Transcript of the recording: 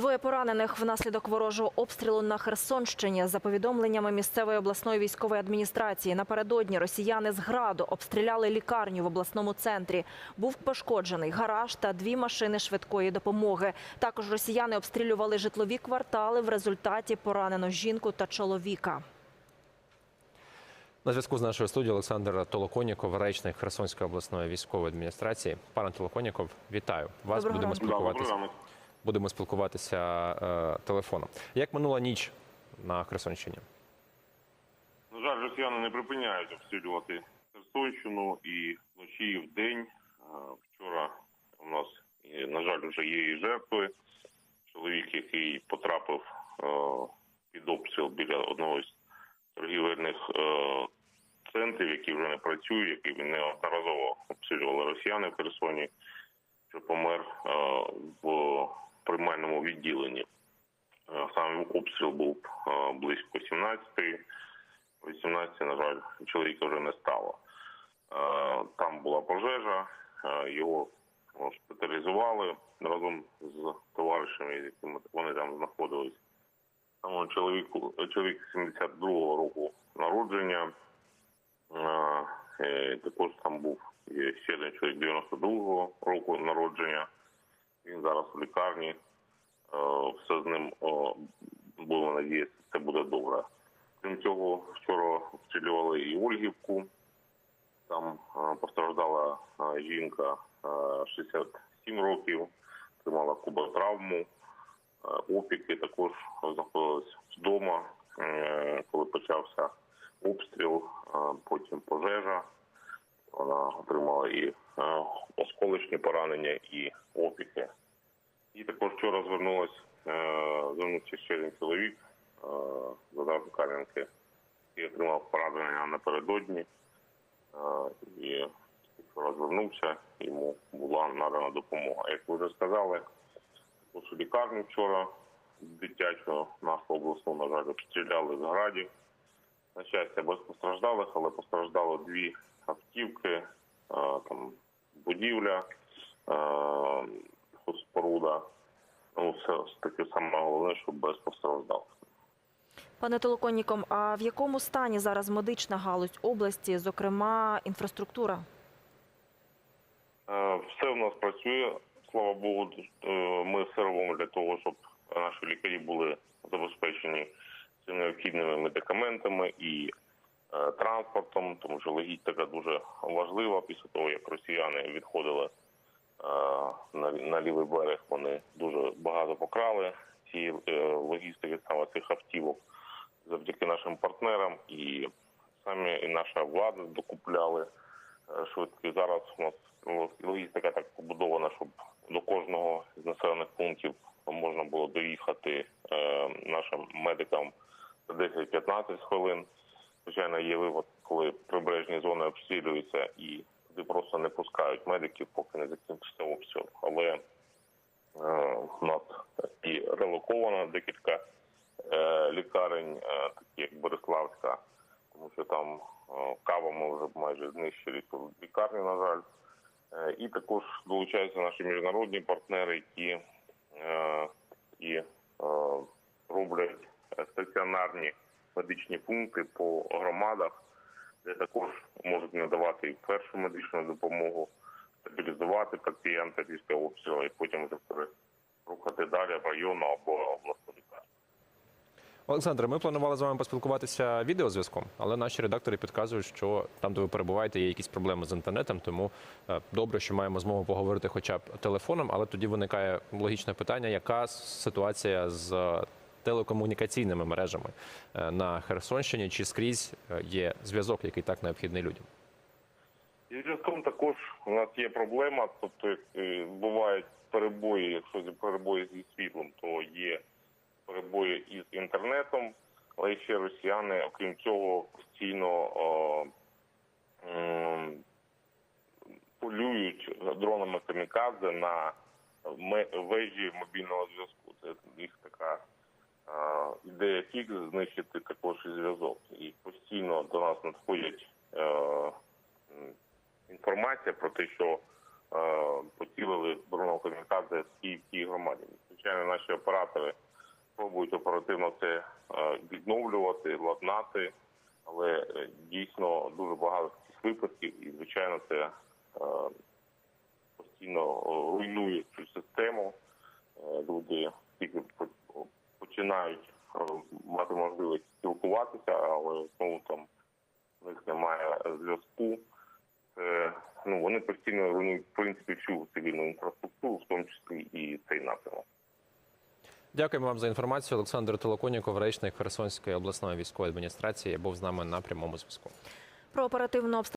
Двоє поранених внаслідок ворожого обстрілу на Херсонщині. За повідомленнями місцевої обласної військової адміністрації, напередодні росіяни з граду обстріляли лікарню в обласному центрі. Був пошкоджений гараж та дві машини швидкої допомоги. Також росіяни обстрілювали житлові квартали. В результаті поранено жінку та чоловіка. На зв'язку з нашою студією Олександр Толоконіков, речник Херсонської обласної військової адміністрації. Пане Толоконіков, вітаю вас. Доброго Будемо ранку. спілкуватися. Будемо спілкуватися е, телефоном. Як минула ніч на Херсонщині? На жаль, росіяни не припиняють обстрілювати Херсонщину і вночі, і вдень. А, Вчора у нас, на жаль, вже є і жертви. Чоловік, який потрапив е, під обстріл біля одного з торгівельних е, центрів, які вже не працюють, які неодноразово обстрілювали росіяни в Херсоні, що помер е, в приймальному відділенні. Е, Сам обстріл був е, близько 17-ї. 18, на жаль, чоловіка вже не стало. Е, Там була пожежа, його шпиталізували разом з товаришами, якими вони там знаходились. Там чоловіку, чоловік 72-го року народження. Також там був ще один чоловік 92-го року народження. Він зараз в лікарні. Е, Все з ним о, будемо надіятися, це буде добре. Крім цього, вчора обстрілювали і Ольгівку. Там е, постраждала е, жінка е, 67 років, отримала куботравму, е, опіки також знаходились вдома, е, коли почався обстріл, е, потім пожежа. Вона отримала і е, осколочні поранення, і опіки. І також вчора звернулась, е, звернувся ще один чоловік, е, Богдан Кам'янки, який отримав поранення напередодні. Е, І вчора звернувся, йому була надана допомога. Як ви вже сказали, у лікарню вчора дитячу нашу обласну, на жаль, обстріляли з граді. На щастя, без постраждалих, але постраждало дві автівки, там будівля, е, споруда. Ну, все таке саме головне, щоб без постраждалих. Пане Толоконніком, а в якому стані зараз медична галузь області, зокрема інфраструктура? Е, Все в нас працює. Слава Богу, е, ми все робимо для того, щоб наші лікарі були забезпечені цими необхідними медикаментами і транспортом, тому що логістика дуже важлива після того, як росіяни відходили е, на, лівий берег. Вони дуже багато покрали цієї е, логістики саме цих автівок завдяки нашим партнерам і самі і наша влада докупляли е, швидкі. Зараз у нас логістика так побудована, щоб до кожного з населених пунктів можна було доїхати е, нашим медикам за 10-15 хвилин. Є коли прибережні зони обстрілюються і туди просто не пускають медиків, поки не закінчиться обстріл. Але е, у нас і релоковано декілька е, лікарень, е, такі як Бориславська, тому що там кава ми вже майже знищили цю лікарню, на жаль. І також долучаються наші міжнародні партнери, які і роблять стаціонарні медичні пункти по громадах, де також можуть надавати і першу медичну допомогу, стабілізувати пацієнта після обстрілу і потім вже рухати далі в районну або обласну лікарню. Олександре, ми планували з вами поспілкуватися відеозв'язком, але наші редактори підказують, що там, де ви перебуваєте, є якісь проблеми з інтернетом. Тому е, добре, що маємо змогу поговорити хоча б телефоном. Але тоді виникає логічне питання: яка ситуація з телекомунікаційними мережами е, на Херсонщині? Чи скрізь е, є зв'язок, який так необхідний людям? І зв'язком також у нас є проблема, тобто е, бувають перебої, якщо перебої зі світлом, то є перебої із інтернетом, але ще росіяни, окрім цього, постійно о, м, полюють дронами камікадзе на вежі мобільного зв'язку. Це фікс знищити також і зв'язок. І постійно до нас надходять е, інформація про те, що поцілили дроном камікадзе в Київській громаді. Звичайно, наші оператори пробують оперативно це е, відновлювати, ладнати, але е, дійсно дуже багато таких випадків, і звичайно, це е, постійно е, руйнує цю систему. Е, Люди тільки починають е, мати можливість спілкуватися, але знову там в них немає зв'язку. Це, ну, вони постійно руйнують в принципі всю цивільну інфраструктуру, в тому числі і цей напрямок. Дякуємо вам за інформацію. Олександр Толоконіков, речник Херсонської обласної військової адміністрації, був з нами на прямому зв'язку. Про оперативну обстріл